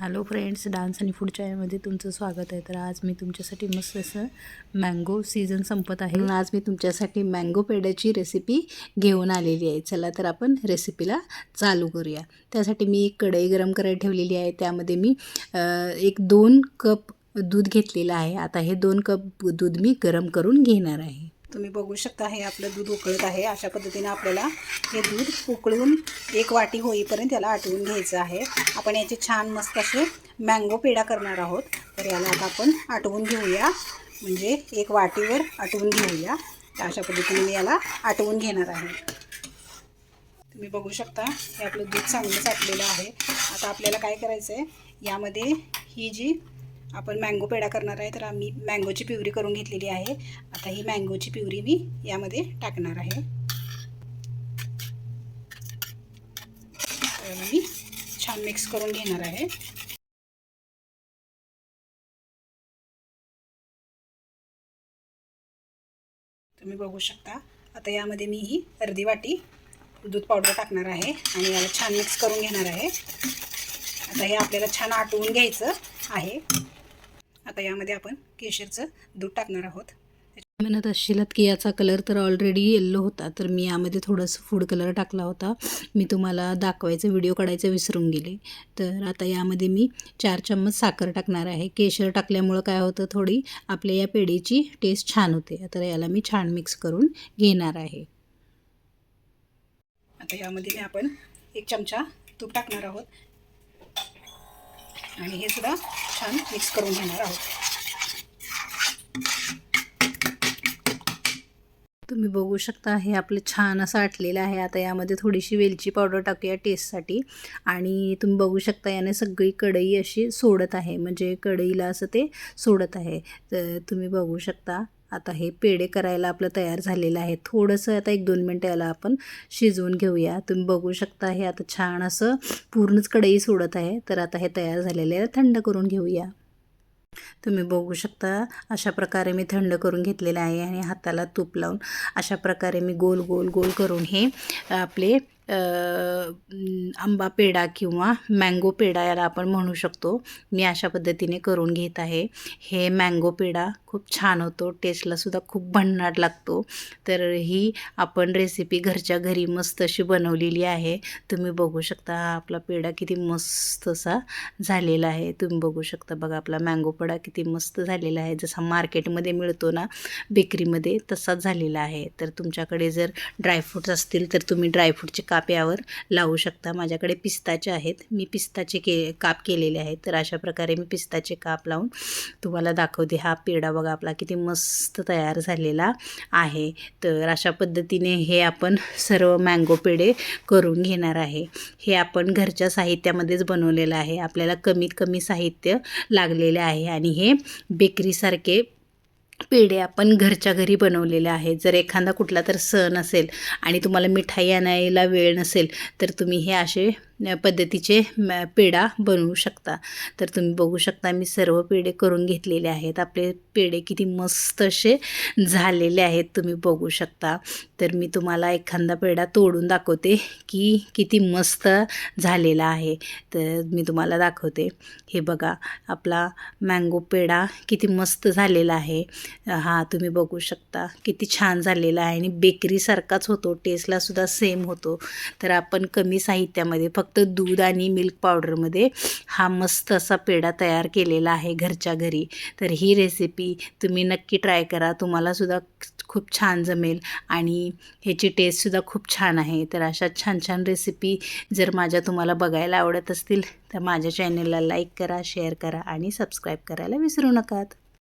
Hello friends dance आणि food चॅनलमध्ये तुमचं स्वागत आहे. तर आज मी तुमच्यासाठी मस्त असं मँगो सीझन संपत आहे. म्हणून आज मी तुमच्यासाठी मँगो पेड्याची रेसिपी घेऊन आलेली आहे. चला तर आपण रेसिपीला चालू करूया. त्यासाठी मी एक कढई गरम करायला ठेवलेली आहे. त्यामध्ये मी एक दोन कप दूध घेतलेलं आहे. आता हे दोन कप दूध मी गरम करून घेणार आहे. तुम्ही बघू शकता हे आपलं दूध उकळत आहे. अशा पद्धतीने आपल्याला हे दूध उकळून एक वाटी होईपर्यंत याला आटवून घ्यायचं आहे. आपण याचे छान मस्त असे मँगो पेढा करणार आहोत. तर याला आता आपण आटवून घेऊया. म्हणजे एक वाटीवर आटवून घेऊया. तर अशा पद्धतीने मी याला आटवून घेणार आहे. तुम्ही बघू शकता हे आपलं दूध चांगलं साठलेलं आहे. आता आपल्याला काय करायचं आहे यामध्ये ही जी आपण मँगो पेढा करणार आहे तर आम्ही मँगोची प्युरी करून घेतलेली आहे. आता ही मँगोची प्युरी मी यामध्ये टाकणार आहे. मी छान मिक्स करून घेणार आहे. तुम्ही बघू शकता आता यामध्ये मी ही अर्धी वाटी दूध पावडर टाकणार आहे आणि याला छान मिक्स करून घेणार आहे. आता हे आपल्याला छान आटवून घ्यायचं आहे. आता यामध्ये आपण केशरचं दूध टाकणार आहोत. म्हणत असशीलात की याचा कलर तर ऑलरेडी येल्लो होता तर मी यामध्ये थोडंसं फूड कलर टाकला होता. मी तुम्हाला दाखवायचं व्हिडिओ काढायचं विसरून गेले. तर आता यामध्ये मी चार चम्मच साखर टाकणार आहे. केशर टाकल्यामुळं काय होतं थोडी आपल्या या पेढीची टेस्ट छान होते. तर याला मी छान मिक्स करून घेणार आहे. आता यामध्ये मी आपण एक चमचा तूप टाकणार आहोत. आणि हे सुद्धा छान मिक्स करून घेणार आहोत. तुम्ही बघू शकता हे आपलं छान असं आटलेलं आहे. आता यामध्ये थोडीशी वेलची पावडर टाकूया टेस्टसाठी आणि तुम्ही बघू शकता याने सगळी कढई अशी सोडत आहे. म्हणजे कढईला असं ते सोडत आहे. तर तुम्ही बघू शकता. आता हे पेढे करायला आपलं तयार झालेलं आहे. थोडंसं आता एक दोन मिनटं याला आपण शिजवून घेऊया. तुम्ही बघू शकता हे आता छान असं पूर्णच कढई सोडत आहे. तर आता हे तयार झालेले आहे. थंड करून घेऊया. तुम्ही बघू शकता अशा प्रकारे मी थंड करून घेतलेलं आहे आणि हाताला तूप लावून अशा प्रकारे मी गोल गोल गोल करून हे आपले आंबा पेढा किंवा मँगो पेढा याला आपण म्हणू शकतो. मी अशा पद्धतीने करून घेत आहे. हे मँगो पेढा खूप छान होतो. टेस्टलासुद्धा खूप भन्नाट लागतो. तर ही आपण रेसिपी घरच्या घरी मस्त अशी बनवलेली आहे. तुम्ही बघू शकता हा आपला पेढा किती मस्त असा झालेला आहे. तुम्ही बघू शकता बघा आपला मँगो पेढा किती मस्त झालेला आहे. जसा मार्केटमध्ये मिळतो ना बेकरीमध्ये तसाच झालेला आहे. तर तुमच्याकडे जर ड्रायफ्रूट्स असतील तर तुम्ही ड्रायफ्रूटचे काप यावर लावू शकता. माझ्याकडे पिस्ताचे आहेत. मी पिस्ताचे के काप केलेले आहेत. तर अशा प्रकारे मी पिस्ताचे काप लावून तुम्हाला दाखवते हा पेढा बघा आपला किती मस्त तयार झालेला आहे. तर अशा पद्धतीने हे आपण सर्व मँगो पेढे करून घेणार आहे. हे आपण घरच्या साहित्यामध्येच बनवलेलं आहे. आपल्याला कमीत कमी साहित्य लागलेले आहे आणि हे बेकरीसारखे पेढे आपण घरच्या घरी बनवलेले आहेत जर एखादा कुठला तर सण असेल आणि तुम्हाला मिठाई आणायला वेळ नसेल तर तुम्ही हे असे पद्धतीचे पेढा बनवू शकता. तर तुम्ही बघू शकता मी सर्व पेढे करून घेतलेले आहेत. आपले पेढे किती मस्त असे झालेले आहेत तुम्ही बघू शकता. तर मी तुम्हाला एखादा पेढा तोडून दाखवते की किती मस्त झालेला आहे. तर मी तुम्हाला दाखवते. हे बघा आपला मँगो पेढा किती मस्त झालेला आहे. हा तुम्ही बघू शकता किती छान झालेला आहे. आणि बेकरीसारखाच होतो टेस्टलासुद्धा सेम होतो. तर आपण कमी साहित्यामध्ये फक्त फक्त दूध आणि मिल्क पावडरमध्ये हा मस्त असा पेढा तयार केलेला आहे घरच्या घरी. तर ही रेसिपी तुम्ही नक्की ट्राय करा. तुम्हालासुद्धा खूप छान जमेल आणि ह्याची टेस्टसुद्धा खूप छान आहे. तर अशा छान छान रेसिपी जर माझ्या तुम्हाला बघायला आवडत असतील तर माझ्या चॅनलला लाईक करा शेअर करा आणि सबस्क्राईब करायला विसरू नका